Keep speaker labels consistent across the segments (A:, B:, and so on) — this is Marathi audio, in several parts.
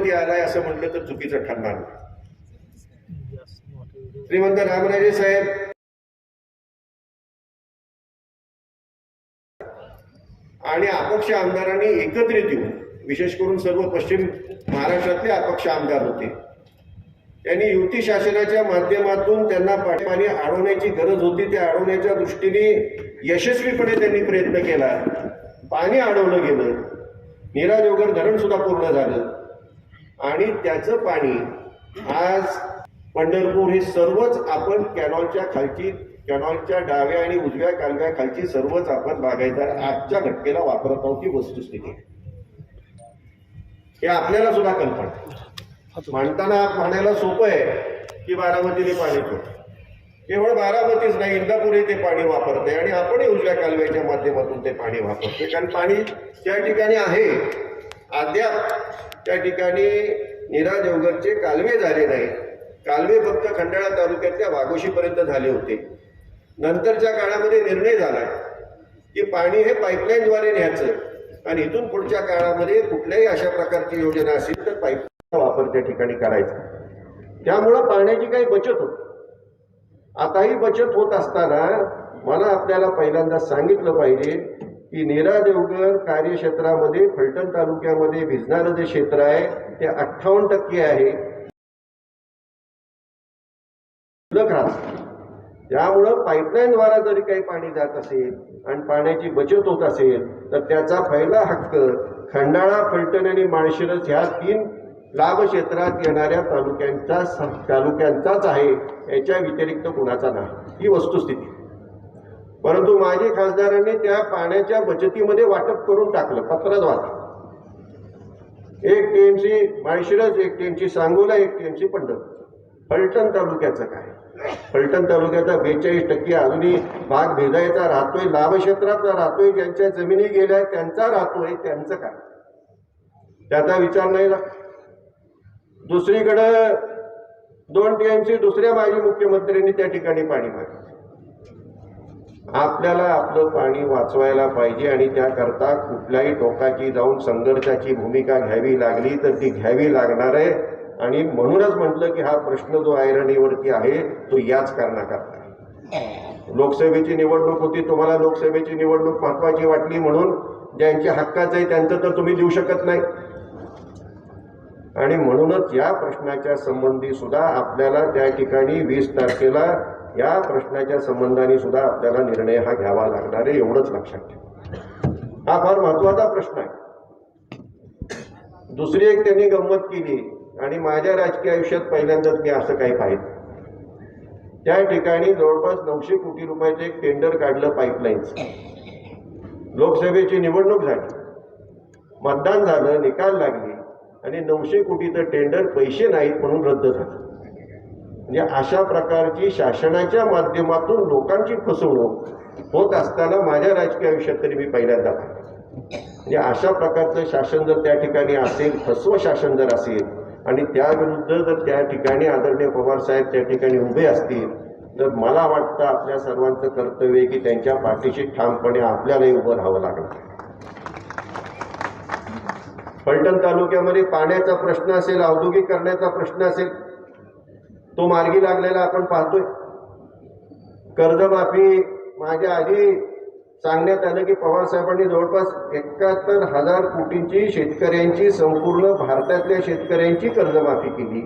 A: आलाय असं म्हटलं तर चुकीचं ठरणार. श्रीमंत रामराजे साहेब. आणि अपक्ष आमदारांनी एकत्रित येऊन विशेष करून सर्व पश्चिम महाराष्ट्रातले अपक्ष आमदार होते. त्यांनी युती शासनाच्या माध्यमातून त्यांना पाणी अडवण्याची गरज होती. ते अडवण्याच्या दृष्टीने यशस्वीपणे त्यांनी प्रयत्न केला. पाणी अडवलं गेलं. नीरा जोगर धरण सुद्धा पूर्ण झालं. आणि त्याचं पाणी आज पंढरपूर हे सर्वच आपण कॅनॉलच्या खालची कॅनॉलच्या डाव्या आणि उजव्या कालव्या खालची सर्वच आपण बागायदार आजच्या घटकेला वापरत आहोत ही वस्तुस्थिती. हे आपल्याला सुद्धा कल्पना. म्हणताना पाण्याला सोपं आहे की बारामतीने पाणी सोड केवळ बारामतीच नाही इंदापूरही ते पाणी वापरते आणि आपणही उजव्या कालव्याच्या माध्यमातून ते पाणी वापरते कारण पाणी त्या ठिकाणी आहे. अद्याप त्या ठिकाणी नीरा देवगडचे कालवे झाले नाही कालवे फक्त खंडाळा तालुक्यातल्या वाघोशीपर्यंत झाले होते. नंतरच्या काळामध्ये निर्णय झाला की पाणी हे पाईपलाईनद्वारे न्यायचं आणि इथून पुढच्या काळामध्ये कुठल्याही अशा प्रकारची योजना असेल तर पाईपचा वापर त्या ठिकाणी करायचा. त्यामुळं पाण्याची काही बचत होत आताही बचत होत असताना मला आपल्याला पहिल्यांदा सांगितलं पाहिजे की नीरा देवगर कार्यक्षेत्रामध्ये फलटण तालुक्यामध्ये भिजणारं जे क्षेत्र आहे ते अठ्ठावन्न टक्के आहे. शिल्लक राहतं. त्यामुळं पाईपलाईनद्वारा जरी काही पाणी जात असेल आणि पाण्याची बचत होत असेल तर त्याचा पहिला हक्क खंडाळा फलटण आणि माळशिरस ह्या तीन लाभ क्षेत्रात येणाऱ्या तालुक्यांचा तालुक्यांचाच आहे याच्या व्यतिरिक्त कुणाचा नाही. ही वस्तुस्थिती. परंतु माजी खासदारांनी त्या पाण्याच्या बचतीमध्ये वाटप करून टाकलं पत्रद्वारे. एक टीएमसी माळशिरस एक टीएमसी सांगोला एक टीएमसी पंढरपूर. फलटण तालुक्याचं काय? फलटण तालुक्याचा बेचाळीस टक्के अजूनही भाग भेदायचा राहतोय लाभक्षेत्रातला राहतोय ज्यांच्या जमिनी गेल्या त्यांचा राहतोय त्यांचं काय? त्याचा विचार नाही ना दुसरीकडं दोन टीएमसी दुसऱ्या माजी मुख्यमंत्र्यांनी त्या ठिकाणी पाणी मागितलं आपल्याला आपलं पाणी वाचवायला पाहिजे आणि त्याकरता कुठल्याही टोकाची जाऊन संघर्षाची भूमिका घ्यावी लागली तर ती घ्यावी लागणार आहे आणि म्हणूनच म्हटलं की हा प्रश्न जो ऐरणीवरती आहे तो याच कारणाकरता आहे. लोकसभेची निवडणूक होती तुम्हाला लोकसभेची निवडणूक महत्वाची वाटली म्हणून ज्यांच्या हक्काचं आहे त्यांचं तर तुम्ही देऊ शकत नाही आणि म्हणूनच या प्रश्नाच्या संबंधी सुद्धा आपल्याला त्या ठिकाणी वीस तारखेला या प्रश्नाच्या संबंधाने सुद्धा आपल्याला निर्णय हा घ्यावा लागणार आहे एवढंच लक्षात ठेवा. हा फार महत्त्वाचा प्रश्न आहे. दुसरी एक त्यांनी गंमत केली आणि माझ्या राजकीय आयुष्यात पहिल्यांदाच मी असं काही पाहिलं. त्या ठिकाणी जवळपास नऊशे कोटी रुपयाचं एक टेंडर काढलं पाईपलाईनचं. लोकसभेची निवडणूक झाली. मतदान झालं निकाल लागले आणि नऊशे कोटीचं टेंडर पैसे नाहीत म्हणून रद्द झालं. म्हणजे अशा प्रकारची शासनाच्या माध्यमातून लोकांची फसवणूक होत असताना माझ्या राजकीय आयुष्यात तरी मी पहिल्यांदा म्हणजे अशा प्रकारचं शासन जर त्या ठिकाणी असेल फसव शासन जर असेल आणि त्याविरुद्ध जर त्या ठिकाणी आदरणीय पवार साहेब त्या ठिकाणी उभे असतील तर मला वाटतं आपल्या सर्वांचं कर्तव्य की त्यांच्या पाठीशी ठामपणे आपल्यालाही उभं राहावं लागलं. फलटण तालुक्यामध्ये पाण्याचा प्रश्न असेल औद्योगिकरणाचा प्रश्न असेल तो मार्गी लागलेला आपण पाहतोय. कर्जमाफी माझ्या आधी सांगण्यात आलं की पवार साहेबांनी जवळपास एकाहत्तर हजार कोटींची शेतकऱ्यांची संपूर्ण भारतातल्या शेतकऱ्यांची कर्जमाफी केली.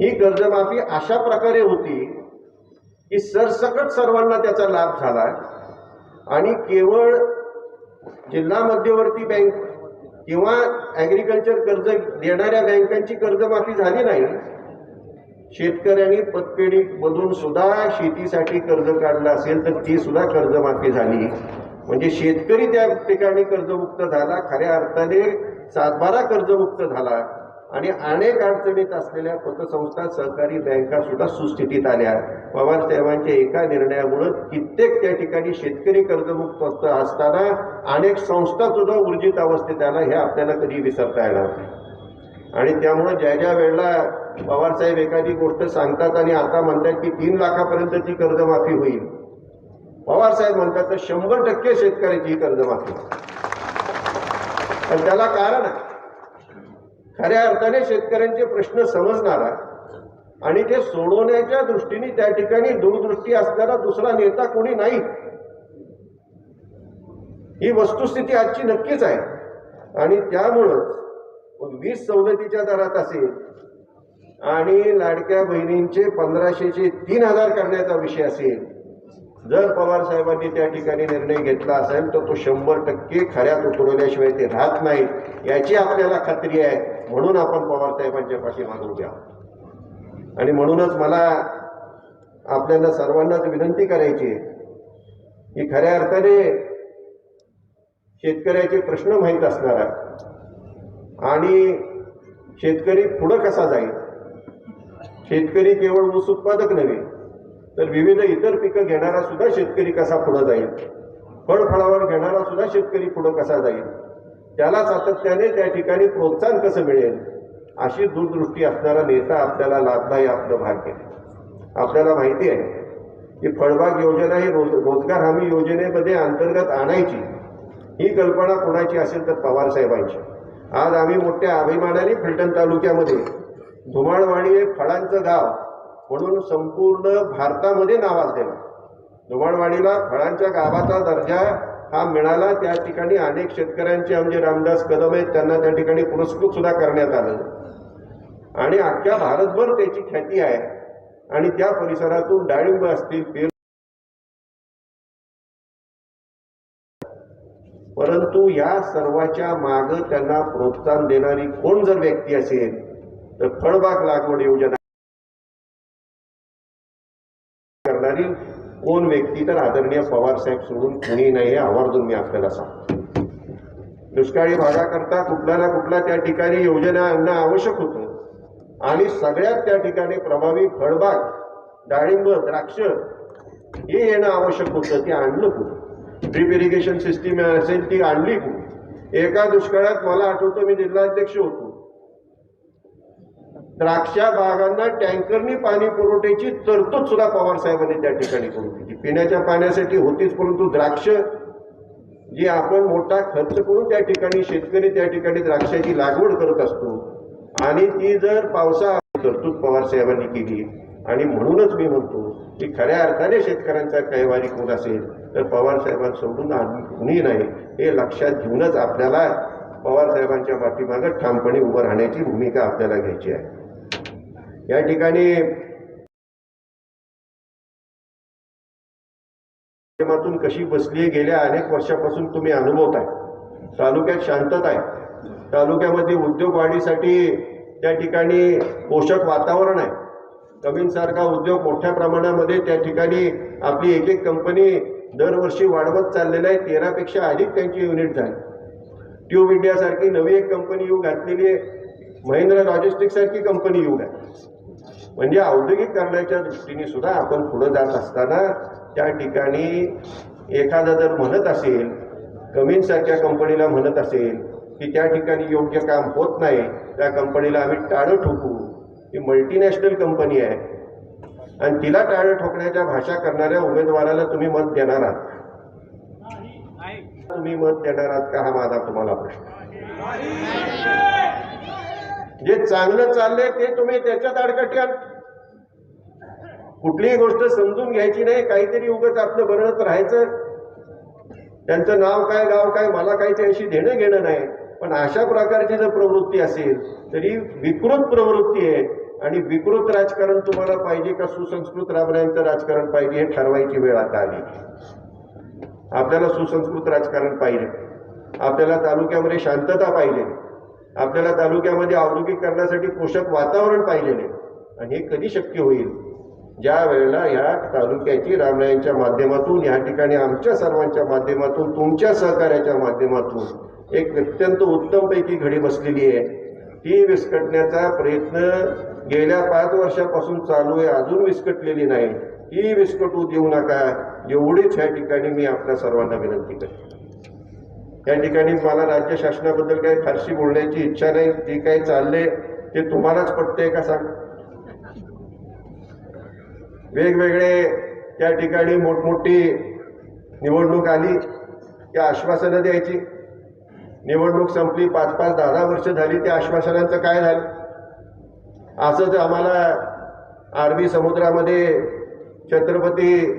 A: ही कर्जमाफी अशा प्रकारे होती की सरसकट सर्वांना त्याचा लाभ झाला आणि केवळ जिल्हा मध्यवर्ती बँक किंवा ॲग्रिकल्चर कर्ज देणाऱ्या बँकांची कर्जमाफी झाली नाही शेतकऱ्यांनी पतपेढीमधून सुद्धा शेतीसाठी कर्ज काढलं असेल तर ती सुद्धा कर्जमाफी झाली. म्हणजे शेतकरी त्या ठिकाणी कर्जमुक्त झाला खऱ्या अर्थाने सातबारा कर्जमुक्त झाला. आणि अनेक अडचणीत असलेल्या पतसंस्था सहकारी बँका सुद्धा सुस्थितीत आल्या. पवार साहेबांच्या एका निर्णयामुळं कित्येक त्या ठिकाणी शेतकरी कर्जमुक्त असताना अनेक संस्था सुद्धा ऊर्जित अवस्थेत आल्या हे आपल्याला कधी विसरता येणार नाही. आणि त्यामुळं ज्या ज्या वेळेला पवारसाहेब एखादी गोष्ट सांगतात आणि आता म्हणतात की तीन लाखापर्यंतची कर्जमाफी होईल पवारसाहेब म्हणतात तर शंभर टक्के शेतकऱ्याची ही कर्जमाफी पण त्याला कारण आहे. खऱ्या अर्थाने शेतकऱ्यांचे प्रश्न समजणारा आणि ते सोडवण्याच्या दृष्टीने त्या ठिकाणी दूरदृष्टी असणारा दुसरा नेता कोणी नाही. ही वस्तुस्थिती आजची नक्कीच आहे. आणि त्यामुळंच वीज सवलतीच्या दरात असेल आणि लाडक्या बहिणींचे पंधराशेचे तीन हजार करण्याचा विषय असेल जर पवार साहेबांनी त्या ठिकाणी निर्णय घेतला असेल तर तो शंभर टक्के खऱ्यात उतरवल्याशिवाय ते राहत नाही याची आपल्याला खात्री आहे. म्हणून आपण पवार साहेबांच्या पाठीमागे उभे आणि म्हणूनच मला आपल्याला सर्वांनाच विनंती करायची आहे की खऱ्या अर्थाने शेतकऱ्याचे प्रश्न माहीत असणार आणि शेतकरी पुढं कसा जाईल? शेतकरी केवळ ऊस उत्पादक नव्हे तर विविध इतर पिकं घेणारा सुद्धा शेतकरी कसा पुढं जाईल? फळफळावर घेणारा सुद्धा शेतकरी पुढं कसा जाईल? त्याला सातत्याने त्या ठिकाणी प्रोत्साहन कसं मिळेल? अशी दूरदृष्टी असणारा नेता आपल्याला लाभला हे आपलं भाग्य आपल्याला माहिती आहे की फळबाग योजना ही रोज रोजगार हमी योजनेमध्ये अंतर्गत आणायची. ही कल्पना कोणाची असेल तर पवार साहेबांची. आज आम्ही मोठ्या अभिमानाने फलटण तालुक्यामध्ये धुमाळवाडी हे फळांचं गाव म्हणून संपूर्ण भारतामध्ये नावाजलेलं धुमाळवाडीला फळांच्या गावाचा दर्जा हा मिळाला. त्या ठिकाणी अनेक शेतकऱ्यांचे आमचे रामदास कदम आहेत त्यांना त्या ठिकाणी पुरस्कृत सुद्धा करण्यात आलं आणि अख्ख्या भारतभर त्याची ख्याती आहे. आणि त्या परिसरातून डाळिंब असतील पेरू परंतु या सर्वाच्या माग त्यांना प्रोत्साहन देणारी कोण जर व्यक्ती असेल तर फळबाग लागवड योजना करणारी कोण व्यक्ती तर आदरणीय पवार साहेब सोडून कोणी नाही हे आवर्जून मी आपल्याला सांगतो. दुष्काळी भागाकरता कुठल्या ना कुठल्या त्या ठिकाणी योजना आणणं आवश्यक होतं. आणि सगळ्यात त्या ठिकाणी प्रभावी फळबाग डाळिंब द्राक्ष हे येणं आवश्यक होतं ते आणलं कुठं? ड्रीप इरिगेशन सिस्टीम असेल ती आणली कुठं? एका दुष्काळात मला आठवतं मी जिल्हाध्यक्ष होतो. द्राक्षा बागांना टँकरनी पाणी पुरवठ्याची तरतूद सुद्धा पवार साहेबांनी त्या ठिकाणी करून दिली. पिण्याच्या पाण्यासाठी होतीच परंतु द्राक्ष जी आपण मोठा खर्च करून त्या ठिकाणी शेतकरी त्या ठिकाणी द्राक्षाची लागवड करत असतो आणि ती जर पावसा तरतूद पवार साहेबांनी केली आणि म्हणूनच मी म्हणतो की खऱ्या अर्थाने शेतकऱ्यांचा कैवारी कोण असेल तर पवार साहेबांसोडून आम्ही कुणी नाही. हे लक्षात घेऊनच आपल्याला पवार साहेबांच्या पाठीमागं ठामपणे उभं राहण्याची भूमिका आपल्याला घ्यायची आहे. या ठिकाणी माध्यमातून कशी बसली गेल्या अनेक वर्षापासून तुम्ही अनुभवताय तालुक्यात शांतता आहे. तालुक्यामध्ये उद्योग वाढीसाठी त्या ठिकाणी पोषक वातावरण आहे. कमींसारखा उद्योग मोठ्या प्रमाणामध्ये त्या ठिकाणी आपली एक एक कंपनी दरवर्षी वाढवत चाललेलं आहे. तेरापेक्षा अधिक त्यांची युनिट झाली. ट्यूब इंडियासारखी नवी एक कंपनी येऊ घातलेली आहे. महिंद्रा लॉजिस्टिक्ससारखी कंपनी येऊ घातली म्हणजे औद्योगिकरणाच्या दृष्टीने सुद्धा आपण पुढे जात असताना त्या ठिकाणी एखादा जर म्हणत असेल कमींसारख्या कंपनीला म्हणत असेल की त्या ठिकाणी योग्य काम होत नाही त्या कंपनीला आम्ही टाळं ठोकू. ही मल्टीनॅशनल कंपनी आहे. आणि तिला टाळं ठोकण्याच्या भाषा करणाऱ्या उमेदवाराला तुम्ही मत देणार आहात. तुम्ही मत देणार आहात का? हा माझा तुम्हाला प्रश्न. जे चांगलं चाललंय ते तुम्ही त्याच्यात अडकटी आण कुठलीही गोष्ट समजून घ्यायची नाही काहीतरी उगत आपलं बरळत राहायचं. त्यांचं नाव काय गाव काय मला काय त्याशी देणं घेणं नाही. पण अशा प्रकारची जर प्रवृत्ती असेल तरी विकृत प्रवृत्ती आहे. आणि विकृत राजकारण तुम्हाला पाहिजे का सुसंस्कृत राबण्याचं राजकारण पाहिजे हे ठरवायची वेळ आता आली. आपल्याला सुसंस्कृत राजकारण पाहिजे. आपल्याला तालुक्यामध्ये शांतता पाहिजे. आपल्याला तालुक्यामध्ये औद्योगिकरणासाठी पोषक वातावरण पाहिलेले आणि हे कधी शक्य होईल? ज्या वेळेला या तालुक्याची रामरायांच्या माध्यमातून या ठिकाणी आमच्या सर्वांच्या माध्यमातून तुमच्या सहकार्याच्या माध्यमातून एक अत्यंत उत्तमपैकी घडी बसलेली आहे. ती विस्कटण्याचा प्रयत्न गेल्या पाच वर्षापासून चालू आहे अजून विस्कटलेली नाही. ती विस्कटू देऊ नका. एवढीच ह्या ठिकाणी मी आपल्या सर्वांना विनंती करतो. या ठिकाणी मला राज्य शासनाबद्दल काही फारशी बोलण्याची इच्छा नाही. जे काही चालले ते तुम्हालाच पटते का सांग? वेगवेगळे त्या ठिकाणी मोठमोठी निवडणूक आली त्या आश्वासनं द्यायची. निवडणूक संपली पाच पाच दहा दहा वर्ष झाली त्या आश्वासनांचं काय झालं? असंच आम्हाला अरबी समुद्रामध्ये छत्रपती